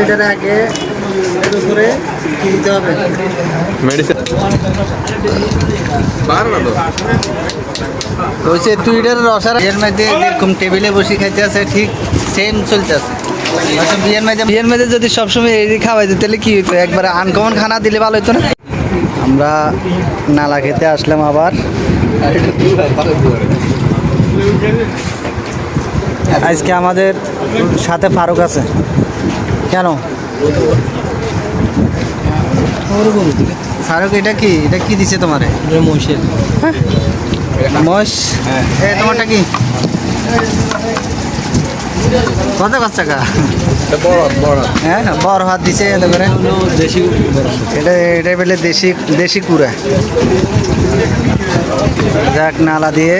এটার আগে এর উপরে কি হবে। মেডিসিন পার না তো? বলছে তুই এটার রসার বিয়ের মধ্যে যেরকম টেবিলে বসে খাইতে আছে ঠিক সেম চলতে আছে। বিয়ের মধ্যে বিয়ের মধ্যে যদি সবসময় এই খাওয়াইতে তাহলে কি হতো একবারে আনকমন খানা দিলে ভালো হতো না? আমরা নালা খেতে আসলাম আবার। আজকে আমাদের সাথে ফারুক আছে। কেন? ফারুক, এটা কি? এটা কি দিছে তোমারে? মহিষের এ, তোমারটা কি? কত কত টাকা? হ্যাঁ বড় হাত দিছে এত করে। দেশি এটা এটা বলে দেশি দেশি কুড়া। যাক, নালা দিয়ে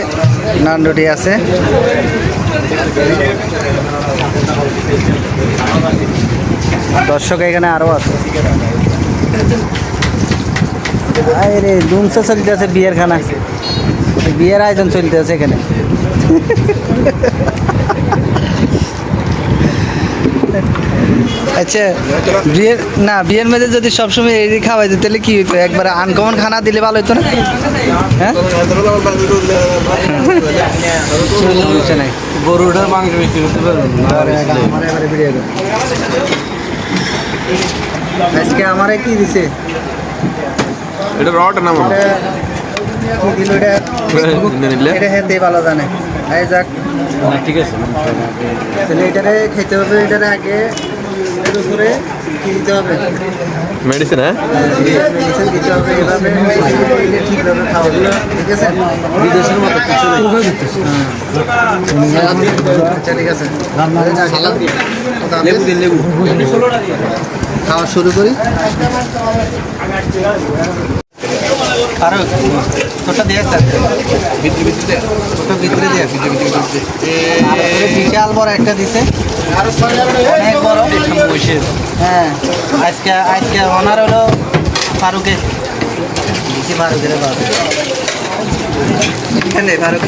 নান্ডুটি আছে। দর্শক এখানে আরও আছে। আরে দুমসে চলতে আছে বিয়ের খানা। বিয়ের আয়োজন চলতে আছে এখানে। আচ্ছা বিয়ের না বিয়ের মেয়েদের যদি সবসময় এই খাওয়াইতে তাহলে কি হতো একবারে আনকমন খানা দিলে ভালো হতো না? হ্যাঁ? গরুটার মাংস বিক্রি করতে আজকে আমারে কি দিছে? এটা রটা এটা দিল এটা? এটা হেতে ভালো জানে। এই যাক। ঠিক আছে। তাহলে এটারে খেতে হবে এটারে আগে এর উপরে কি দিতে হবে? মেডিসিন হ্যাঁ? মেডিসিন দিতে হবে এভাবে। ঠিকভাবে খাওয়া ঠিক আছে? বিদেশের মতো কিছু আচ্ছা ঠিক আছে। লেবু দিন লেবু। খাওয়া শুরু করি। ফারুক তোরটা দিয়ে স্যার ভিতরে ভিতরে তোরটা ভিতরে দিয়ে ভিতরে ভিতরে উপরে বিশাল বড় একটা দিছে। অনেক বড়। হ্যাঁ আজকে আজকে ওনার হলো ফারুকে। দিছি ফারুকের বাবা এখানে ফারুক।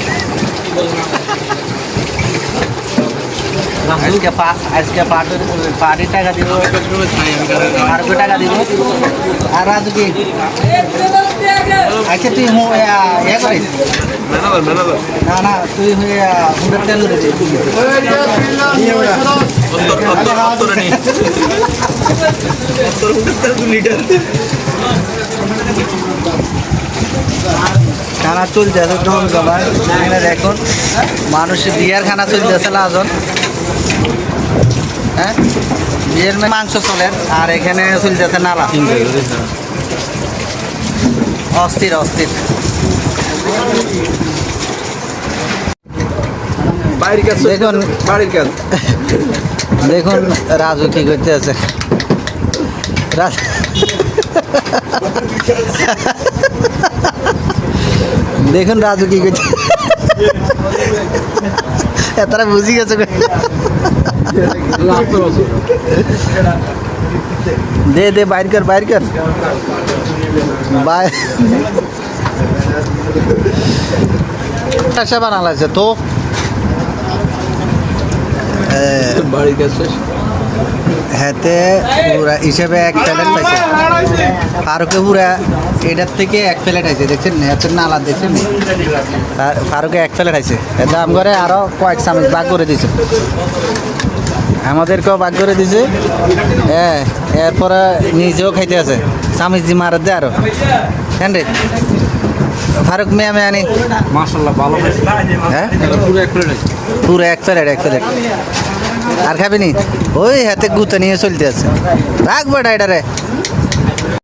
আজকে আজকে পাটের টাকা দিব। ফারুকের টাকা দিব। আর কি? আচ্ছা তুই ইয়া- করিস? না না, তুই খানা চলতেছে এখানে দেখুন মানুষ বিয়ার খানা চলতেছে লাজন হ্যাঁ? বিয়ের মাংস চলে আর এখানে চলতেছে নালা। অস্থির অস্থির। দেখুন। বাড়ির কাজ? দেখুন রাজু কি করতে আছে। দেখুন রাজু কি করছে তারা বুঝি গেছে। দে দে বাইর কর বাইর কর। আশা বানালাছে তো। বাড়ির শেষ হাতে পুরা হিসেবে এক প্লেট পাইছে। ফারুকে পুরা এটার থেকে এক প্লেট আছে দেখছেন হাতে নালা দেখছেন ফারুকে এক প্লেট আছে এটা আম করে আরও কয়েক চামচ ভাগ করে দিছে। আমাদেরকেও ভাগ করে দিছে। হ্যাঁ এরপরে নিজেও খাইতে আছে। চামচ দি মারা দে আরও। কেন রে? ফারুক মেয়া মেয়া নি? মাশাল্লাহ ভালো হ্যাঁ? পুরো এক প্লেট পুরো এক প্লেট এক প্লেট। আর খাবি নি? ওই হাতে গুতা নিয়ে চলতে আছে। রাখব এটা রে।